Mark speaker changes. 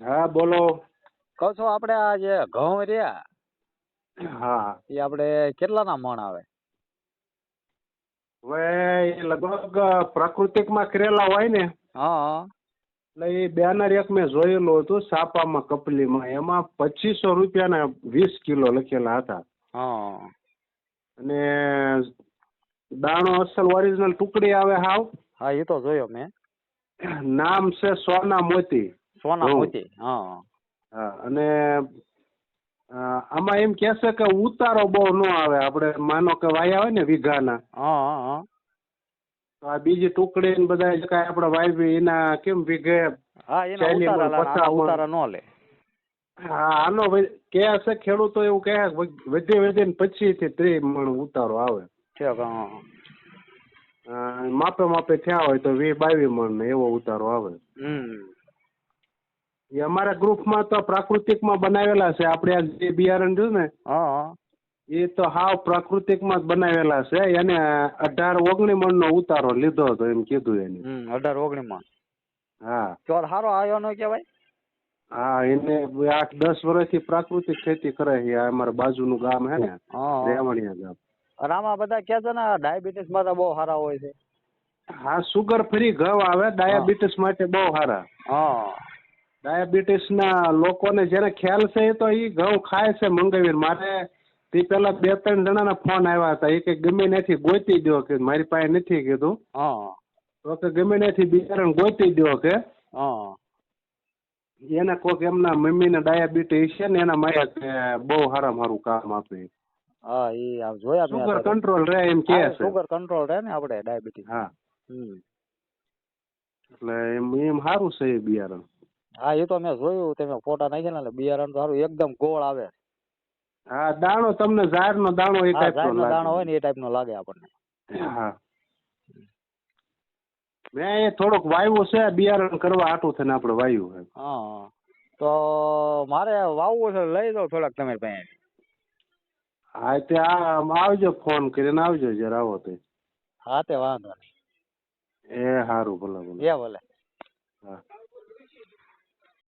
Speaker 1: હા બોલો.
Speaker 2: કહું છું આપણે આ જે ઘઉં રહ્યા
Speaker 1: હા.
Speaker 2: એ આપણે કેટલાના મણ આવે?
Speaker 1: હવે એ લગભગ પ્રાકૃતિકમાં કરેલા હોય ને
Speaker 2: હા.
Speaker 1: એટલે એ બેનર એક મેં જોયેલું હતું સાપામાં કપલીમાં. એમાં પચીસો રૂપિયાના વીસ કિલો લખેલા હતા.
Speaker 2: હા.
Speaker 1: અને દાણો અસલ ઓરિજિનલ ટુકડી આવે હાવ.
Speaker 2: હા એ તો જોયો મેં.
Speaker 1: નામ છે સોના મોતી.
Speaker 2: સોના. મોતી હા.
Speaker 1: અને આમાં એમ કહેશે કે ઉતારો બહુ ન આવે. આપણે માનો કે વાયા હોય ને વીઘાના.
Speaker 2: હા
Speaker 1: તો આ બીજી ટુકડી ને બધા જે કાંઈ આપણે વાવી એના કેમ વીઘે?
Speaker 2: હા એના ઉતારા આના
Speaker 1: પચાસ મણ.
Speaker 2: ઉતારા નો લે.
Speaker 1: હા આનો કે હશે ખેડૂતો એવું કહે વધે વધે ને પચીસથી ત્રીસ મણ ઉતારો આવે માપે માપે થયા હોય તો વીસ બાવીસ મણ ને એવો ઉતારો આવે.
Speaker 2: હમ.
Speaker 1: એ અમારા ગ્રુપમાં તો પ્રાકૃતિકમાં બનાવેલા છે. આપણે આ જે બિયારણ રહ્યું ને
Speaker 2: હા.
Speaker 1: એ તો હાવ પ્રાકૃતિકમાં જ બનાવેલા છે. એને અઢાર ઓગણી મણનો ઉતારો લીધો હતો એમ કીધું એને.
Speaker 2: અઢાર ઓગણી મણ.
Speaker 1: હા.
Speaker 2: ચોર સારો આવ્યો ન કહેવાય?
Speaker 1: હા એને આઠ દસ વર્ષથી પ્રાકૃતિક ખેતી કરે છે. આ અમારા બાજુનું ગામ હે ને રેવણિયા ગામ.
Speaker 2: આમાં બધા કે છે ને ડાયાબિટીસમાં તો બહુ સારા હોય છે.
Speaker 1: હા સુગર ફ્રી ઘઉં આવે ડાયાબિટીસ માટે બહુ સારા
Speaker 2: હા.
Speaker 1: ડાયાબિટીસ ના લોકોને જેને ખ્યાલ છે એ તો એ ઘઉં ખાય છે મંગાવીને. મારે તે પેલા બે ત્રણ જણાના ફોન આવ્યા હતા. એ કે ગમે નથી ગોતી દો કે મારી પાસે નથી કીધું.
Speaker 2: હા.
Speaker 1: તો કે ગમે ત્યાંથી બિચારાને ગોતી દો કે.
Speaker 2: હા.
Speaker 1: એને કોક એમના મમ્મીને ડાયાબિટીસ છે ને એના માટે કે બહુ સારામાં સારું કામ આપે.
Speaker 2: હા એ જોયા
Speaker 1: સુગર કંટ્રોલ રહે એમ કે
Speaker 2: સુગર કંટ્રોલ રહે ને આપણે ડાયાબિટીસ.
Speaker 1: હા. એટલે એમ એમ સારું છે એ બિયારણ
Speaker 2: હા એ તો મેં જોયું તમે ફોટા નાખ્યા ને બિયારણ સારું એકદમ ગોળ આવે.
Speaker 1: હા દાણો તમને ઝાડનો દાણો એ ટાઈપ
Speaker 2: નો દાણો હોય ને એ ટાઈપ નો લાગે આપણને.
Speaker 1: હા. મેં એ થોડોક વાયવો છે બિયારણ કરવા આટું થઈને આપણે વાયુ છે
Speaker 2: હા તો મારે વાવવું છે લઈ દો થોડાક તમે પાસે.
Speaker 1: હા તે આ આવજો ફોન કરીને આવજો જરા આવો તો.
Speaker 2: હા તે વાંધો નહીં.
Speaker 1: એ સારું ભલે ભલે.
Speaker 2: એ ભલે.
Speaker 1: હા.